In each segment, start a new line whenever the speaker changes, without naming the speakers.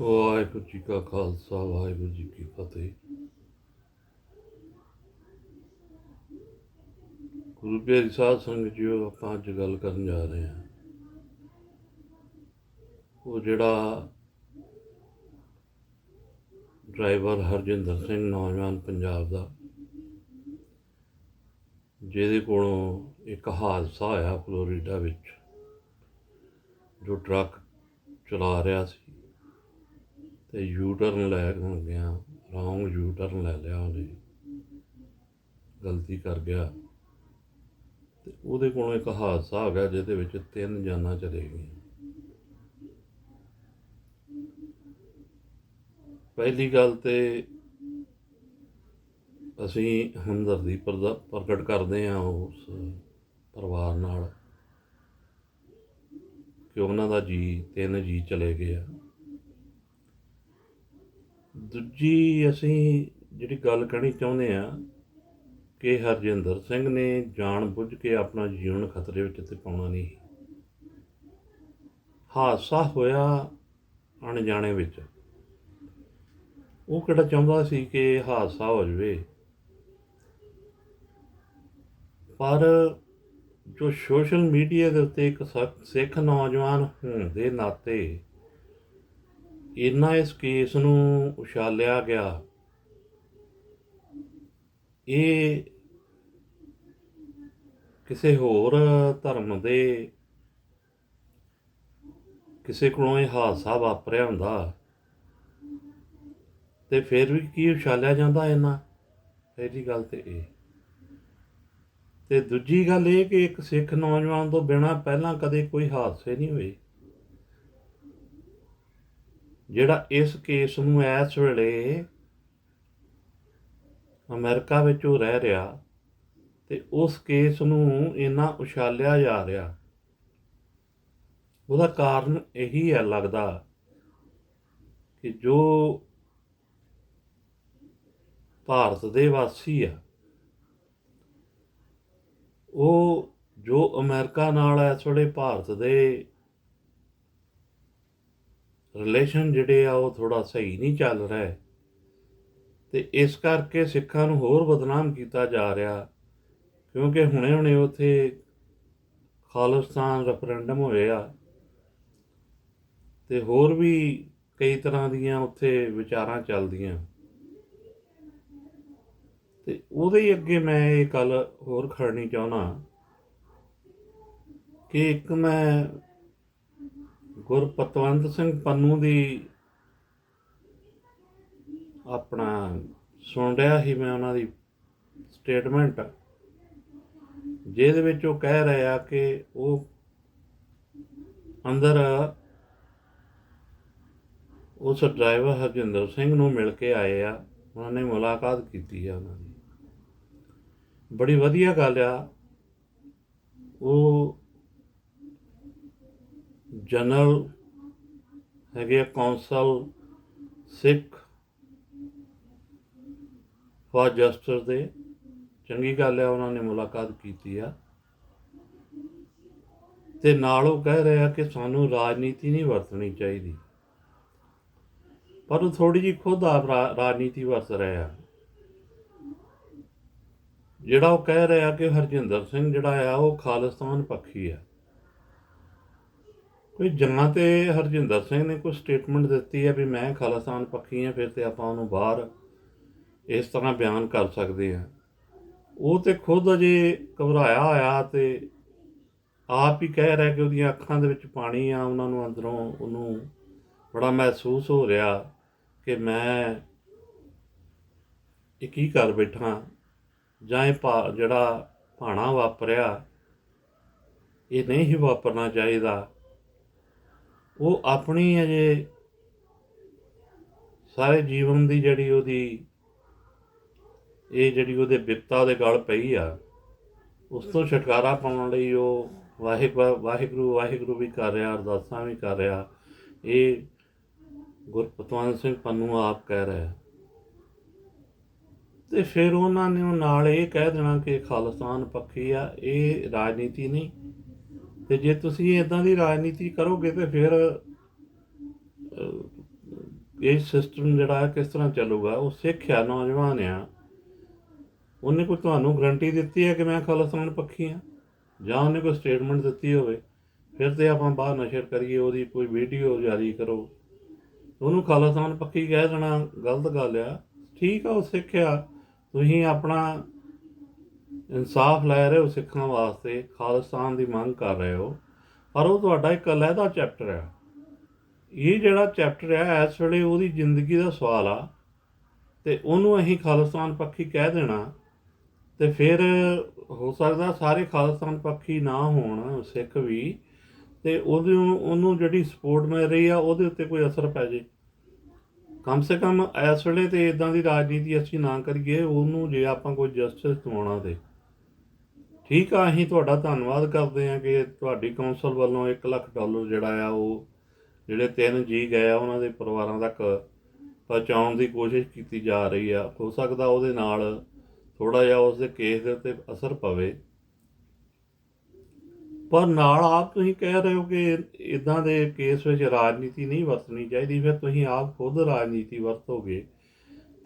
ਵਾਹਿਗੁਰੂ ਜੀ ਕਾ ਖਾਲਸਾ ਵਾਹਿਗੁਰੂ ਜੀ ਕੀ ਫਤਿਹ ਗੁਰੂ ਪਿਆਰੀ ਸਾਧ ਸੰਗਤ ਜੀਓ ਆਪਾਂ ਅੱਜ ਗੱਲ ਕਰਨ ਜਾ ਰਹੇ ਹਾਂ ਉਹ ਜਿਹੜਾ ਡਰਾਈਵਰ ਹਰਜਿੰਦਰ ਸਿੰਘ ਨੌਜਵਾਨ ਪੰਜਾਬ ਦਾ ਜਿਹਦੇ ਕੋਲੋਂ ਇੱਕ ਹਾਦਸਾ ਹੋਇਆ ਫਲੋਰੀਡਾ ਵਿੱਚ ਜੋ ਟਰੱਕ ਚਲਾ ਰਿਹਾ ਸੀ ਤੇ ਯੂ ਟਰਨ ਲੈ ਗਿਆ ਰੌਂਗ ਯੂ ਟਰਨ ਲੈ ਲਿਆ ਉਹਨੇ ਗਲਤੀ ਕਰ ਗਿਆ। ਤੇ ਉਹਦੇ ਕੋਲੋਂ ਇੱਕ ਹਾਦਸਾ ਹੋ ਗਿਆ ਜਿਹਦੇ ਵਿੱਚ ਤਿੰਨ ਜਾਨਾਂ ਚਲੇ ਗਈਆਂ। ਪਹਿਲੀ ਗੱਲ ਤੇ ਅਸੀਂ ਹਮਦਰਦੀ ਪ੍ਰਦਾ- ਪ੍ਰਗਟ ਕਰਦੇ ਹਾਂ ਉਸ ਪਰਿਵਾਰ ਨਾਲ ਕਿ ਉਹਨਾਂ ਦਾ ਜੀ, ਤਿੰਨ ਜੀ ਚਲੇ ਗਏ ਆ। ਦੂਜੀ ਅਸੀਂ ਜਿਹੜੀ ਗੱਲ ਕਹਿਣੀ ਚਾਹੁੰਦੇ ਆ ਕਿ ਹਰਜਿੰਦਰ ਸਿੰਘ ਨੇ ਜਾਣ ਬੁੱਝ ਕੇ ਆਪਣਾ ਜੀਵਨ ਖਤਰੇ ਵਿੱਚ ਤੇ ਪਾਉਣਾ ਨਹੀਂ। ਹਾਦਸਾ ਹੋਇਆ ਅਣਜਾਣੇ ਵਿੱਚ। ਉਹ ਕਿਹੜਾ ਚਾਹੁੰਦਾ ਸੀ ਕਿ ਹਾਦਸਾ ਹੋ ਜਾਵੇ। ਪਰ ਜੋ ਸੋਸ਼ਲ ਮੀਡੀਆ ਦੇ ਉੱਤੇ ਇੱਕ ਸ- ਸਿੱਖ ਨੌਜਵਾਨ ਹੋਣ ਦੇ ਨਾਤੇ ਇੰਨਾ ਇਸ ਕੇਸ ਨੂੰ ਉਛਾਲਿਆ ਗਿਆ, ਇਹ ਕਿਸੇ ਹੋਰ ਧਰਮ ਦੇ, ਕਿਸੇ ਕੋਲੋਂ ਇਹ ਹਾਦਸਾ ਵਾਪਰਿਆ ਹੁੰਦਾ ਤੇ ਫਿਰ ਵੀ ਕੀ ਉਛਾਲਿਆ ਜਾਂਦਾ ਇਹਨਾਂ ਪਹਿਲੀ ਗੱਲ ਤੇ ਇਹ। ਤੇ ਦੂਜੀ ਗੱਲ ਇਹ ਕਿ ਇੱਕ ਸਿੱਖ ਨੌਜਵਾਨ ਤੋਂ ਬਿਨਾ ਪਹਿਲਾਂ ਕਦੇ ਕੋਈ ਹਾਦਸੇ ਨਹੀਂ ਹੋਏ। ਜਿਹੜਾ ਇਸ ਕੇਸ ਨੂੰ ਇਸ ਵੇਲੇ ਅਮਰੀਕਾ ਵਿੱਚ ਉਹ ਰਹਿ ਰਿਹਾ ਤੇ ਉਸ ਕੇਸ ਨੂੰ ਇੰਨਾ ਉਛਾਲਿਆ ਜਾ ਰਿਹਾ, ਉਹਦਾ ਕਾਰਨ ਇਹੀ ਹੈ ਲੱਗਦਾ ਕਿ ਜੋ ਭਾਰਤ ਦੇ ਵਾਸੀ ਆ, ਉਹ ਜੋ ਅਮਰੀਕਾ ਨਾਲ ਇਸ ਵੇਲੇ ਭਾਰਤ ਦੇ ਰਿਲੇਸ਼ਨ ਜਿਹੜੇ ਆ ਉਹ ਥੋੜਾ ਸਹੀ ਨਹੀਂ ਚੱਲ ਰਿਹਾ ਤੇ ਇਸ ਕਰਕੇ ਸਿੱਖਾਂ ਨੂੰ ਹੋਰ ਬਦਨਾਮ ਕੀਤਾ ਜਾ ਰਿਹਾ, ਕਿਉਂਕਿ ਹੁਣੇ ਹੁਣੇ ਉੱਥੇ ਖਾਲਿਸਤਾਨ ਰੈਫਰੈਂਡਮ ਹੋਏ ਆ। ਤੇ ਹੋਰ ਵੀ ਕਈ ਤਰ੍ਹਾਂ ਦੀਆਂ ਉੱਥੇ ਵਿਚਾਰਾਂ ਚੱਲਦੀਆਂ। ਤੇ ਉਹਦੇ ਹੀ ਅੱਗੇ ਮੈਂ ਇਹ ਗੱਲ ਹੋਰ ਖੜਨੀ ਚਾਹੁੰਦਾ ਕਿ ਇੱਕ ਮੈਂ ਗੁਰਪਤਵੰਤ ਸਿੰਘ ਪੰਨੂ ਦੀ ਆਪਣਾ ਸੁਣ ਰਿਹਾ ਸੀ ਮੈਂ ਉਹਨਾਂ ਦੀ ਸਟੇਟਮੈਂਟ ਜਿਹਦੇ ਵਿੱਚ ਉਹ ਕਹਿ ਰਹੇ ਆ ਕਿ ਉਹ ਅੰਦਰ ਉਸ ਡਰਾਈਵਰ ਹਰਜਿੰਦਰ ਸਿੰਘ ਨੂੰ ਮਿਲ ਕੇ ਆਏ ਆ। ਉਹਨਾਂ ਨੇ ਮੁਲਾਕਾਤ ਕੀਤੀ ਆ ਉਹਨਾਂ ਦੀ। ਬੜੀ ਵਧੀਆ ਗੱਲ ਆ। ਉਹ ਜਨਰਲ ਹੈਗੇ ਕੌਂਸਲ, ਸਿੱਖ ਫਾਰ ਜਸਟਿਸ ਦੇ। ਚੰਗੀ ਗੱਲ ਆ ਉਹਨਾਂ ਨੇ ਮੁਲਾਕਾਤ ਕੀਤੀ ਆ। ਤੇ ਨਾਲ ਉਹ ਕਹਿ ਰਿਹਾ ਕਿ ਸਾਨੂੰ ਰਾਜਨੀਤੀ ਨਹੀਂ ਵਰਤਣੀ ਚਾਹੀਦੀ। ਪਰ ਉਹ ਥੋੜੀ ਜਿਹੀ ਖੁਦ ਆਪ ਰਾਜਨੀਤੀ ਵਰਤ ਰਹੇ ਆ। ਜਿਹੜਾ ਉਹ ਕਹਿ ਰਿਹਾ ਕਿ ਹਰਜਿੰਦਰ ਸਿੰਘ ਜਿਹੜਾ ਆ, ਉਹ ਖਾਲਿਸਤਾਨ ਪੱਖੀ ਆ। ਕੋਈ ਜੰਗਾਂ ਤੇ ਹਰਜਿੰਦਰ ਸਿੰਘ ਨੇ ਕੋਈ ਸਟੇਟਮੈਂਟ ਦਿੱਤੀ ਹੈ ਵੀ ਮੈਂ ਖਾਲਿਸਤਾਨ ਪੱਖੀ ਹਾਂ ਫਿਰ ਤੇ ਆਪਾਂ ਉਹਨੂੰ ਬਾਹਰ ਇਸ ਤਰ੍ਹਾਂ ਬਿਆਨ ਕਰ ਸਕਦੇ ਹਾਂ ਉਹ ਤੇ ਖੁਦ ਅਜੇ ਘਬਰਾਇਆ ਹੋਇਆ ਤੇ ਆਪ ਹੀ ਕਹਿ ਰਿਹਾ ਕਿ ਉਹਦੀਆਂ ਅੱਖਾਂ ਦੇ ਵਿੱਚ ਪਾਣੀ ਆ, ਉਹਨਾਂ ਨੂੰ ਅੰਦਰੋਂ ਉਹਨੂੰ ਬੜਾ ਮਹਿਸੂਸ ਹੋ ਰਿਹਾ ਕਿ ਮੈਂ ਇਹ ਕੀ ਕਰ ਬੈਠਾ, ਜਾਂ ਇਹ ਭਾ- ਜਿਹੜਾ ਭਾਣਾ ਵਾਪਰਿਆ, ਇਹ ਨਹੀਂ ਹੀ ਵਾਪਰਨਾ ਚਾਹੀਦਾ। ਉਹ ਆਪਣੀ ਅਜੇ ਸਾਰੇ ਜੀਵਨ ਦੀ ਜਿਹੜੀ ਉਹਦੀ, ਇਹ ਜਿਹੜੀ ਉਹਦੇ ਬਿਪਤਾ ਦੇ ਗਲ ਪਈ ਆ, ਉਸ ਤੋਂ ਛੁਟਕਾਰਾ ਪਾਉਣ ਲਈ ਉਹ ਵਾਹਿਗੁਰੂ ਵਾਹਿਗੁਰੂ ਵਾਹਿਗੁਰੂ ਵੀ ਕਰ ਰਿਹਾ, ਅਰਦਾਸਾਂ ਵੀ ਕਰ ਰਿਹਾ। ਇਹ ਗੁਰਪਤਵੰਤ ਸਿੰਘ ਪੰਨੂ ਆਪ ਕਹਿ ਰਿਹਾ ਤੇ ਫਿਰ ਉਹਨਾਂ ਨੇ ਉਹ ਨਾਲ ਇਹ ਕਹਿ ਦੇਣਾ ਕਿ ਖਾਲਿਸਤਾਨ ਪੱਖੀ ਆ, ਇਹ ਰਾਜਨੀਤੀ ਨਹੀਂ ਤੇ ਜੇ ਤੁਸੀਂ ਇਦਾਂ ਦੀ ਰਾਜਨੀਤੀ ਕਰੋਗੇ ਤੇ ਫਿਰ ਇਹ ਸਿਸਟਮ ਜਿਹੜਾ ਹੈ ਕਿਸ ਤਰ੍ਹਾਂ ਚੱਲੂਗਾ? ਉਹ ਸਿੱਖ ਆ, ਨੌਜਵਾਨ ਆ। ਉਹਨੇ ਕੋਈ ਤੁਹਾਨੂੰ ਗਰੰਟੀ ਦਿੱਤੀ ਹੈ ਕਿ ਮੈਂ ਖਾਲਿਸਤਾਨ ਪੱਖੀ ਆ? ਜਾਂ ਉਹਨੇ ਕੋਈ ਸਟੇਟਮੈਂਟ ਦਿੱਤੀ ਹੋਵੇ? ਫਿਰ ਤੇ ਆਪਾਂ ਬਾਹਰ ਨਸ਼ਰ ਕਰੀਏ, ਉਹਦੀ ਕੋਈ ਵੀਡੀਓ ਜਾਰੀ ਕਰੋ। ਉਹਨੂੰ ਖਾਲਿਸਤਾਨ ਪੱਖੀ ਕਹਿ ਦੇਣਾ ਗਲਤ ਗੱਲ ਆ। ਠੀਕ ਆ, ਉਹ ਸਿੱਖਿਆ ਤੁਸੀਂ ਆਪਣਾ ਇਨਸਾਫ ਲੈ ਰਹੇ ਹੋ ਸਿੱਖਾਂ ਵਾਸਤੇ ਖਾਲਿਸਤਾਨ ਦੀ ਮੰਗ ਕਰ ਰਹੇ ਹੋ, ਪਰ ਉਹ ਤੁਹਾਡਾ ਇੱਕ ਅਲੱਗਾ ਚੈਪਟਰ ਹੈ ਇਹ ਜਿਹੜਾ ਚੈਪਟਰ ਹੈ ਇਸ ਵੇਲੇ ਉਹਦੀ ਜ਼ਿੰਦਗੀ ਦਾ ਸਵਾਲ ਆ ਤੇ ਉਹਨੂੰ ਅਸੀਂ ਖਾਲਿਸਤਾਨ ਪੱਖੀ ਕਹਿ ਦੇਣਾ ਤੇ ਫਿਰ ਹੋ ਸਕਦਾ ਸਾਰੇ ਖਾਲਿਸਤਾਨ ਪੱਖੀ ਨਾ ਹੋਣ, ਸਿੱਖ ਵੀ, ਤੇ ਉਹਦੇ ਉਹਨੂੰ ਜਿਹੜੀ ਸਪੋਰਟ ਮਿਲ ਰਹੀ ਆ, ਉਹਦੇ ਉੱਤੇ ਕੋਈ ਅਸਰ ਪੈ ਜੇ। ਕਮ ਸੇ ਕਮ ਇਸ ਵੇਲੇ ਤੇ ਇਦਾਂ ਦੀ ਰਾਜਨੀਤੀ ਅਸੀਂ ਨਾ ਕਰੀਏ, ਉਹਨੂੰ ਜੇ ਆਪਾਂ ਕੋਈ ਜਸਟਿਸ ਦਿਵਾਉਣਾ ਤੇ। ਠੀਕ ਆ, ਅਸੀਂ ਤੁਹਾਡਾ ਧੰਨਵਾਦ ਕਰਦੇ ਹਾਂ ਕਿ ਤੁਹਾਡੀ ਕੌਂਸਲ ਵੱਲੋਂ 1 ਲੱਖ ਡਾਲਰ ਜਿਹੜਾ ਆ, ਉਹ ਜਿਹੜੇ ਤਿੰਨ ਜੀ ਗਏ ਆ, ਉਹਨਾਂ ਦੇ ਪਰਿਵਾਰਾਂ ਤੱਕ ਪਹੁੰਚਾਉਣ ਦੀ ਕੋਸ਼ਿਸ਼ ਕੀਤੀ ਜਾ ਰਹੀ ਆ। ਹੋ ਸਕਦਾ ਉਹਦੇ ਨਾਲ ਥੋੜਾ ਜਿਹਾ ਉਸ ਦੇ ਕੇਸ ਦੇ ਉੱਤੇ ਅਸਰ ਪਵੇ। ਪਰ ਨਾਲ ਆਪ ਤੁਸੀਂ ਕਹਿ ਰਹੇ ਹੋ ਕਿ ਇਦਾਂ ਦੇ ਕੇਸ ਵਿੱਚ ਰਾਜਨੀਤੀ ਨਹੀਂ ਵਰਤਣੀ ਚਾਹੀਦੀ, ਫਿਰ ਤੁਸੀਂ ਆਪ ਖੁਦ ਰਾਜਨੀਤੀ ਵਰਤੋਗੇ।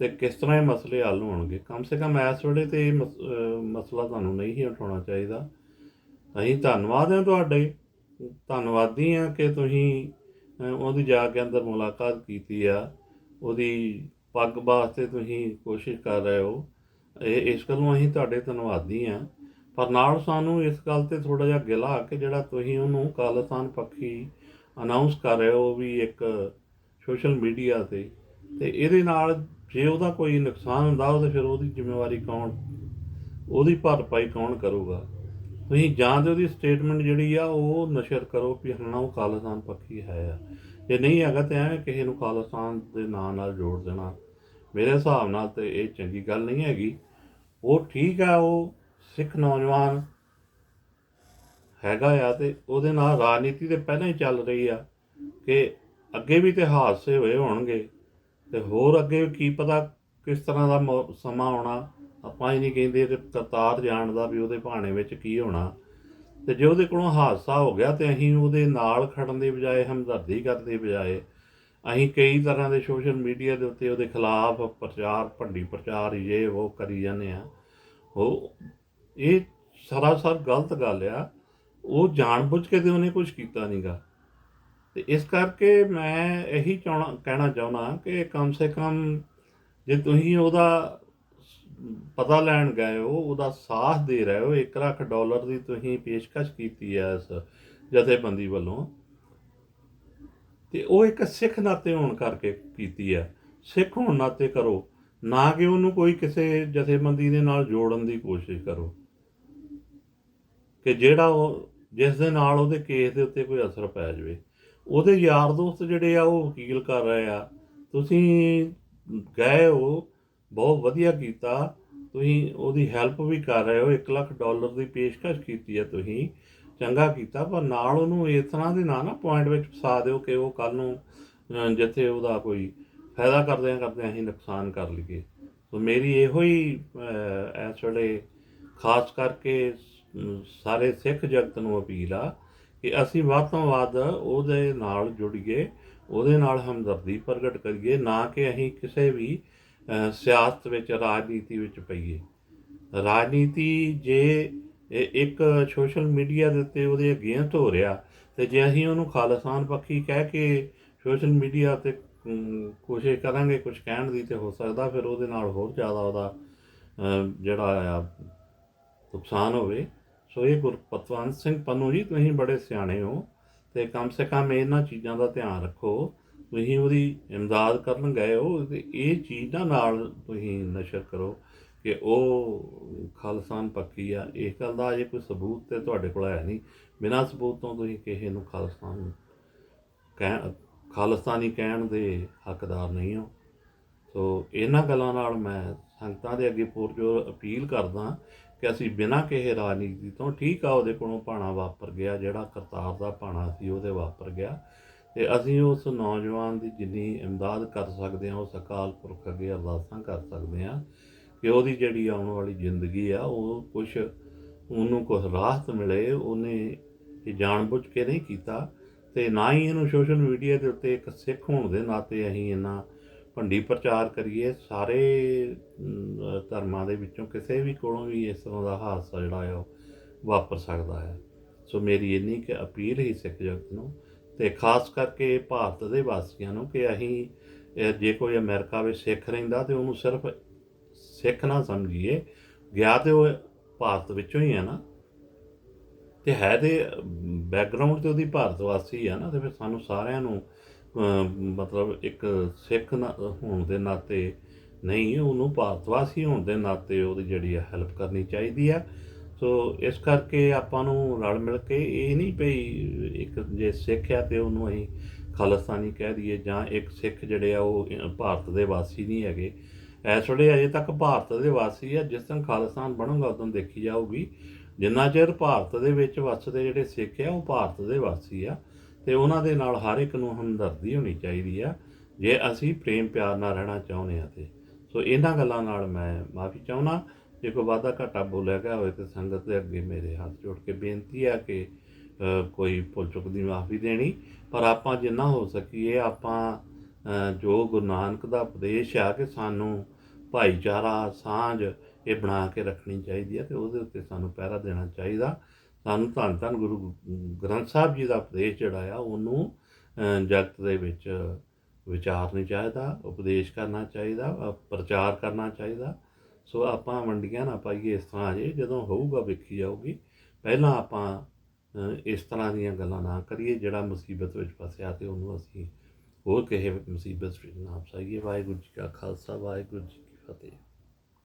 ਤੇ ਕਿਸ ਤਰ੍ਹਾਂ ਇਹ ਮਸਲੇ ਹੱਲ ਹੋਣਗੇ? ਕਮ ਸੇ ਕਮ ਇਸ ਵੇਲੇ ਤੇ ਇਹ ਮਸ- ਮਸਲਾ ਤੁਹਾਨੂੰ ਨਹੀਂ ਹੀ ਉਠਾਉਣਾ ਚਾਹੀਦਾ। ਅਸੀਂ ਧੰਨਵਾਦ ਹਾਂ ਤੁਹਾਡੇ। ਧੰਨਵਾਦੀ ਹਾਂ ਕਿ ਤੁਸੀਂ ਉਹਦੀ ਜਾ ਕੇ ਅੰਦਰ ਮੁਲਾਕਾਤ ਕੀਤੀ ਆ। ਉਹਦੀ ਪੱਗ ਵਾਸਤੇ ਤੁਸੀਂ ਕੋਸ਼ਿਸ਼ ਕਰ ਰਹੇ ਹੋ। ਇਹ, ਇਸ ਗੱਲੋਂ ਅਸੀਂ ਤੁਹਾਡੇ ਧੰਨਵਾਦੀ ਹਾਂ। ਪਰ ਨਾਲ ਸਾਨੂੰ ਇਸ ਗੱਲ ਤੇ ਥੋੜਾ ਜਿਹਾ ਗਿਲਾ ਕਿ ਜਿਹੜਾ ਤੁਸੀਂ ਉਹਨੂੰ ਖਾਲਿਸਤਾਨ ਪੱਖੀ ਅਨਾਉਂਸ ਕਰ ਰਹੇ ਹੋ ਉਹ ਵੀ ਇੱਕ ਸੋਸ਼ਲ ਮੀਡੀਆ ਤੇ। ਤੇ ਇਹਦੇ ਨਾਲ ਜੇ ਉਹਦਾ ਕੋਈ ਨੁਕਸਾਨ ਹੁੰਦਾ ਉਹ ਤੇ ਫਿਰ ਉਹਦੀ ਜ਼ਿੰਮੇਵਾਰੀ ਕੌਣ? ਉਹਦੀ ਭਰਪਾਈ ਕੌਣ ਕਰੂਗਾ? ਤੁਸੀਂ ਜਾਂ ਤੇ ਉਹਦੀ ਸਟੇਟਮੈਂਟ ਜਿਹੜੀ ਆ, ਉਹ ਨਸ਼ਰ ਕਰੋ ਵੀ ਹਾਂ, ਉਹ ਖਾਲਿਸਤਾਨ ਪੱਖੀ ਹੈ। ਆ ਜੇ ਨਹੀਂ ਹੈਗਾ ਤੇ ਐਵੇਂ ਕਿਸੇ ਨੂੰ ਖਾਲਿਸਤਾਨ ਦੇ ਨਾਂ ਨਾਲ ਜੋੜ ਦੇਣਾ। ਮੇਰੇ ਹਿਸਾਬ ਨਾਲ ਤੇ ਇਹ ਚੰਗੀ ਗੱਲ ਨਹੀਂ ਹੈਗੀ। ਉਹ ਠੀਕ ਆ, ਉਹ ਸਿੱਖ ਨੌਜਵਾਨ ਹੈਗਾ ਆ ਤੇ ਉਹਦੇ ਨਾਲ ਰਾਜਨੀਤੀ ਤੇ ਪਹਿਲਾਂ ਹੀ ਚੱਲ ਰਹੀ ਆ ਕਿ ਅੱਗੇ ਵੀ ਤੇ ਹਾਦਸੇ ਹੋਏ ਹੋਣਗੇ। ਤੇ ਹੋਰ ਅੱਗੇ ਕੀ ਪਤਾ ਕਿਸ ਤਰ੍ਹਾਂ ਦਾ ਮੌ- ਸਮਾਂ ਆਉਣਾ। ਆਪਾਂ ਹੀ ਨਹੀਂ ਕਹਿੰਦੇ ਕਿ ਕਰਤਾਰ ਜਾਣ ਦਾ ਵੀ ਉਹਦੇ ਭਾਣੇ ਵਿੱਚ ਕੀ ਹੋਣਾ। ਤੇ ਜੇ ਉਹਦੇ ਕੋਲੋਂ ਹਾਦਸਾ ਹੋ ਗਿਆ ਤੇ ਅਸੀਂ ਉਹਦੇ ਨਾਲ ਖੜਨ ਦੀ ਬਜਾਏ, ਹਮਦਰਦੀ ਕਰਨ ਦੀ ਬਜਾਏ, ਅਸੀਂ ਕਈ ਤਰ੍ਹਾਂ ਦੇ ਸੋਸ਼ਲ ਮੀਡੀਆ ਦੇ ਉੱਤੇ ਉਹਦੇ ਖਿਲਾਫ ਪ੍ਰਚਾਰ, ਭੰਡੀ ਪ੍ਰਚਾਰ ਇਹ ਉਹ ਕਰੀ ਜਾਂਦੇ ਆ। ਉਹ, ਇਹ ਸਰਾਸਰ ਗਲਤ ਗੱਲ ਆ। ਉਹ ਜਾਣਬੁੱਝ ਕੇ ਤੇ ਉਹਨੇ ਕੁਝ ਕੀਤਾ ਨਹੀਂਗਾ ਤੇ ਇਸ ਕਰਕੇ ਮੈਂ ਇਹੀ ਚਾਹਣਾ, ਕਹਿਣਾ ਚਾਹੁੰਦਾ ਕਿ ਕਮ ਸੇ ਕਮ ਜੇ ਤੁਸੀਂ ਉਹਦਾ ਪਤਾ ਲੈਣ ਗਏ ਹੋ, ਉਹਦਾ ਸਾਥ ਦੇ ਰਹੇ ਹੋ 1 ਲੱਖ ਡਾਲਰ ਦੀ ਤੁਸੀਂ ਪੇਸ਼ਕਸ਼ ਕੀਤੀ ਹੈ ਇਸ ਜਥੇਬੰਦੀ ਵੱਲੋਂ, ਤੇ ਉਹ ਇੱਕ ਸਿੱਖ ਨਾਤੇ ਹੋਣ ਕਰਕੇ ਕੀਤੀ ਹੈ। ਸਿੱਖ ਹੋਣ ਨਾਤੇ ਕਰੋ, ਨਾ ਕਿ ਉਹਨੂੰ ਕੋਈ ਕਿਸੇ ਜਥੇਬੰਦੀ ਦੇ ਨਾਲ ਜੋੜਨ ਦੀ ਕੋਸ਼ਿਸ਼ ਕਰੋ। ਕਿ ਜਿਹੜਾ ਉਹ, ਜਿਸ ਦੇ ਨਾਲ ਉਹਦੇ ਕੇਸ ਦੇ ਉੱਤੇ ਕੋਈ ਅਸਰ ਪੈ ਜਾਵੇ। ਉਹਦੇ ਯਾਰ ਦੋਸਤ ਜਿਹੜੇ ਆ, ਉਹ ਵਕੀਲ ਕਰ ਰਹੇ ਆ। ਤੁਸੀਂ ਗਏ ਹੋ, ਬਹੁਤ ਵਧੀਆ ਕੀਤਾ। ਤੁਸੀਂ ਉਹਦੀ ਹੈਲਪ ਵੀ ਕਰ ਰਹੇ ਹੋ 1 ਲੱਖ ਡਾਲਰ ਦੀ ਪੇਸ਼ਕਸ਼ ਕੀਤੀ ਹੈ ਤੁਸੀਂ। ਚੰਗਾ ਕੀਤਾ, ਪਰ ਨਾਲ ਉਹਨੂੰ ਇਸ ਤਰ੍ਹਾਂ ਦੇ ਨਾ ਨਾ ਪੁਆਇੰਟ ਵਿੱਚ ਫਸਾ ਦਿਓ ਕਿ ਉਹ ਕੱਲ ਨੂੰ ਜਿੱਥੇ ਉਹਦਾ ਕੋਈ ਫਾਇਦਾ ਕਰਦਿਆਂ ਕਰਦਿਆਂ ਅਸੀਂ ਨੁਕਸਾਨ ਕਰ ਲਈਏ। ਸੋ ਮੇਰੀ ਇਹੋ ਹੀ ਇਸ ਵੇਲੇ ਖਾਸ ਕਰਕੇ ਸਾਰੇ ਸਿੱਖ ਜਗਤ ਨੂੰ ਅਪੀਲ ਆ ਕਿ ਅਸੀਂ ਵੱਧ ਤੋਂ ਵੱਧ ਉਹਦੇ ਨਾਲ ਜੁੜੀਏ ਉਹਦੇ ਨਾਲ ਹਮਦਰਦੀ ਪ੍ਰਗਟ ਕਰੀਏ, ਨਾ ਕਿ ਅਸੀਂ ਕਿਸੇ ਵੀ ਸਿਆਸਤ ਵਿੱਚ, ਰਾਜਨੀਤੀ ਵਿੱਚ ਪਈਏ। ਰਾਜਨੀਤੀ ਜੇ ਇੱਕ ਸੋਸ਼ਲ ਮੀਡੀਆ ਦੇ ਉੱਤੇ ਉਹਦੇ ਅਗੇਂਸਟ ਹੋ ਰਿਹਾ ਤੇ ਜੇ ਅਸੀਂ ਉਹਨੂੰ ਖਾਲਿਸਤਾਨ ਪੱਖੀ ਕਹਿ ਕੇ ਸੋਸ਼ਲ ਮੀਡੀਆ ਤੇ ਕੋਸ਼ਿਸ਼ ਕਰਾਂਗੇ ਕੁਝ ਕਹਿਣ ਦੀ ਤੇ ਹੋ ਸਕਦਾ, ਫਿਰ ਉਹਦੇ ਨਾਲ ਹੋਰ ਜ਼ਿਆਦਾ ਉਹਦਾ ਜਿਹੜਾ ਆ, ਨੁਕਸਾਨ ਹੋਵੇ। ਸੋ ਇਹ ਗੁਰਪਤਵੰਤ ਸਿੰਘ ਪੰਨੂ ਜੀ, ਤੁਸੀਂ ਬੜੇ ਸਿਆਣੇ ਹੋ ਤੇ ਕਮ ਸੇ ਕਮ ਇਹਨਾਂ ਚੀਜ਼ਾਂ ਦਾ ਧਿਆਨ ਰੱਖੋ। ਤੁਸੀਂ ਉਹਦੀ ਇਮਦਾਦ ਕਰਨ ਗਏ ਹੋ ਤੇ ਇਹ ਚੀਜ਼ਾਂ ਨਾਲ ਤੁਸੀਂ ਨਸ਼ਰ ਕਰੋ ਕਿ ਉਹ ਖਾਲਸਾਨ ਪੱਕੀ ਆ। ਇਸ ਗੱਲ ਦਾ ਅਜੇ ਕੋਈ ਸਬੂਤ ਤੇ ਤੁਹਾਡੇ ਕੋਲ ਹੈ ਨਹੀਂ। ਬਿਨਾਂ ਸਬੂਤ ਤੋਂ ਤੁਸੀਂ ਕਿਸੇ ਨੂੰ ਖਾਲਸਾਨ ਕਹਿ ਖਾਲਸਤਾਨੀ ਕਹਿਣ ਦੇ ਹੱਕਦਾਰ ਨਹੀਂ ਹੋ। ਸੋ ਇਹਨਾਂ ਗੱਲਾਂ ਨਾਲ ਮੈਂ ਸੰਗਤਾਂ ਦੇ ਅੱਗੇ ਪੁਰਜੋਰ ਅਪੀਲ ਕਰਦਾ ਕਿ ਅਸੀਂ ਬਿਨਾਂ ਕਿਸੇ ਰਾਜਨੀਤੀ ਤੋਂ ਠੀਕ ਆ, ਉਹਦੇ ਕੋਲੋਂ ਭਾਣਾ ਵਾਪਰ ਗਿਆ, ਜਿਹੜਾ ਕਰਤਾਰ ਦਾ ਭਾਣਾ ਸੀ, ਉਹਦੇ ਵਾਪਰ ਗਿਆ। ਤੇ ਅਸੀਂ ਉਸ ਨੌਜਵਾਨ ਦੀ ਜਿੰਨੀ ਇਮਦਾਦ ਕਰ ਸਕਦੇ ਹਾਂ, ਉਸ ਅਕਾਲ ਪੁਰਖ ਅੱਗੇ ਅਰਦਾਸਾਂ ਕਰ ਸਕਦੇ ਹਾਂ ਕਿ ਉਹਦੀ ਜਿਹੜੀ ਆਉਣ ਵਾਲੀ ਜ਼ਿੰਦਗੀ ਆ, ਉਹ ਕੁਝ ਉਹਨੂੰ ਕੁਝ ਰਾਹਤ ਮਿਲੇ, ਉਹਨੇ ਇਹ ਜਾਣਬੁੱਝ ਕੇ ਨਹੀਂ ਕੀਤਾ। ਤੇ ਨਾ ਹੀ ਇਹਨੂੰ ਸੋਸ਼ਲ ਮੀਡੀਆ ਦੇ ਉੱਤੇ ਇੱਕ ਸਿੱਖ ਹੋਣ ਦੇ ਨਾਤੇ ਅਸੀਂ ਇਹਨਾਂ ਭੰਡੀ ਪ੍ਰਚਾਰ ਕਰੀਏ, ਸਾਰੇ ਧਰਮਾਂ ਦੇ ਵਿੱਚੋਂ ਕਿਸੇ ਵੀ ਕੋਲੋਂ ਵੀ ਇਸ ਤਰ੍ਹਾਂ ਦਾ ਹਾਦਸਾ ਜਿਹੜਾ ਹੈ ਉਹ ਵਾਪਰ ਸਕਦਾ ਹੈ ਸੋ ਮੇਰੀ ਇੰਨੀ ਕਿ ਅਪੀਲ ਹੀ ਸਿੱਖ ਜਗਤ ਨੂੰ ਤੇ ਖਾਸ ਕਰਕੇ ਭਾਰਤ ਦੇ ਵਾਸੀਆਂ ਨੂੰ ਕਿ ਅਸੀਂ ਜੇ ਕੋਈ ਅਮਰੀਕਾ ਵਿੱਚ ਸਿੱਖ ਰਹਿੰਦਾ ਤੇ ਉਹਨੂੰ ਸਿਰਫ ਸਿੱਖ ਨਾ ਸਮਝੀਏ, ਗਿਆ ਤੇ ਉਹ ਭਾਰਤ ਵਿੱਚੋਂ ਹੀ ਹੈ ਨਾ। ਤੇ ਹੈ ਤੇ ਬੈਕਗ੍ਰਾਉਂਡ ਤੇ ਉਹਦੀ ਭਾਰਤ ਵਾਸੀ ਆ ਨਾ, ਤੇ ਫਿਰ ਸਾਨੂੰ ਸਾਰਿਆਂ ਨੂੰ ਮਤਲਬ ਇੱਕ ਸਿੱਖ ਨਾ- ਹੋਣ ਦੇ ਨਾਤੇ ਨਹੀਂ, ਉਹਨੂੰ ਭਾਰਤ ਵਾਸੀ ਹੋਣ ਦੇ ਨਾਤੇ ਉਹਦੀ ਜਿਹੜੀ ਆ ਹੈਲਪ ਕਰਨੀ ਚਾਹੀਦੀ ਆ। ਸੋ ਇਸ ਕਰਕੇ ਆਪਾਂ ਨੂੰ ਰਲ ਮਿਲ ਕੇ ਇਹ ਨਹੀਂ ਪਈ ਇੱਕ ਜੇ ਸਿੱਖ ਆ ਤੇ ਉਹਨੂੰ ਅਸੀਂ ਖਾਲਿਸਤਾਨੀ ਕਹਿ ਦਈਏ ਜਾਂ ਇੱਕ ਸਿੱਖ ਜਿਹੜੇ ਆ ਉਹ ਭਾਰਤ ਦੇ ਵਾਸੀ ਨਹੀਂ ਹੈਗੇ। ਇਸ ਵੇਲੇ ਅਜੇ ਤੱਕ ਭਾਰਤ ਦੇ ਵਾਸੀ ਆ, ਜਿਸ ਦਿਨ ਖਾਲਿਸਤਾਨ ਬਣੂਗਾ ਉਦੋਂ ਦੇਖੀ ਜਾਊਗੀ। ਜਿੰਨਾ ਚਿਰ ਭਾਰਤ ਦੇ ਵਿੱਚ ਵੱਸਦੇ ਜਿਹੜੇ ਸਿੱਖ ਆ, ਉਹ ਭਾਰਤ ਦੇ ਵਾਸੀ ਆ। ਤੇ ਉਹਨਾਂ ਦੇ ਨਾਲ ਹਰ ਇੱਕ ਨੂੰ ਹਮਦਰਦੀ ਹੋਣੀ ਚਾਹੀਦੀ ਆ, ਜੇ ਅਸੀਂ ਪ੍ਰੇਮ ਪਿਆਰ ਨਾਲ ਰਹਿਣਾ ਚਾਹੁੰਦੇ ਆ ਤੇ। ਸੋ ਇਹਨਾਂ ਗੱਲਾਂ ਨਾਲ ਮੈਂ ਮਾਫੀ ਚਾਹੁੰਦਾ, ਜੇ ਕੋਈ ਵਾਦਾ ਘਾਟਾ ਬੋਲਿਆ ਗਿਆ ਹੋਵੇ ਤੇ ਸੰਗਤ ਦੇ ਅੱਗੇ ਮੇਰੇ ਹੱਥ ਜੋੜ ਕੇ ਬੇਨਤੀ ਆ ਕਿ ਕੋਈ ਭੁੱਲ ਚੁੱਕ ਦੀ ਮਾਫੀ ਦੇਣੀ। ਪਰ ਆਪਾਂ ਜਿੰਨਾ ਹੋ ਸਕੀਏ, ਆਪਾਂ ਜੋ ਗੁਰੂ ਨਾਨਕ ਦਾ ਉਪਦੇਸ਼ ਆ ਕਿ ਸਾਨੂੰ ਭਾਈਚਾਰਾ, ਸਾਂਝ ਇਹ ਬਣਾ ਕੇ ਰੱਖਣੀ ਚਾਹੀਦੀ ਹੈ ਤੇ ਉਹਦੇ ਉੱਤੇ ਸਾਨੂੰ ਪਹਿਰਾ ਦੇਣਾ ਚਾਹੀਦਾ। ਸਾਨੂੰ ਧੰਨ ਧੰਨ ਗੁਰੂ ਗ੍ਰੰਥ ਸਾਹਿਬ ਜੀ ਦਾ ਉਪਦੇਸ਼ ਜਿਹੜਾ ਆ, ਉਹਨੂੰ ਜਗਤ ਦੇ ਵਿੱਚ ਵਿਚਾਰਨੀ ਚਾਹੀਦਾ, ਉਪਦੇਸ਼ ਕਰਨਾ ਚਾਹੀਦਾ ਪ੍ਰਚਾਰ ਕਰਨਾ ਚਾਹੀਦਾ। ਸੋ ਆਪਾਂ ਵੰਡੀਆਂ ਨਾ ਪਾਈਏ ਇਸ ਤਰ੍ਹਾਂ ਜੇ, ਜਦੋਂ ਹੋਊਗਾ ਵੇਖੀ ਜਾਊਗੀ। ਪਹਿਲਾਂ ਆਪਾਂ ਇਸ ਤਰ੍ਹਾਂ ਦੀਆਂ ਗੱਲਾਂ ਨਾ ਕਰੀਏ, ਜਿਹੜਾ ਮੁਸੀਬਤ ਵਿੱਚ ਫਸਿਆ ਤੇ ਉਹਨੂੰ ਅਸੀਂ ਹੋਰ ਕਿਸੇ ਮੁਸੀਬਤ ਵਿੱਚ ਨਾ ਫਸਾਈਏ। ਵਾਹਿਗੁਰੂ ਜੀ ਕਾ ਖਾਲਸਾ, ਵਾਹਿਗੁਰੂ ਜੀ ਕੀ ਫਤਿਹ।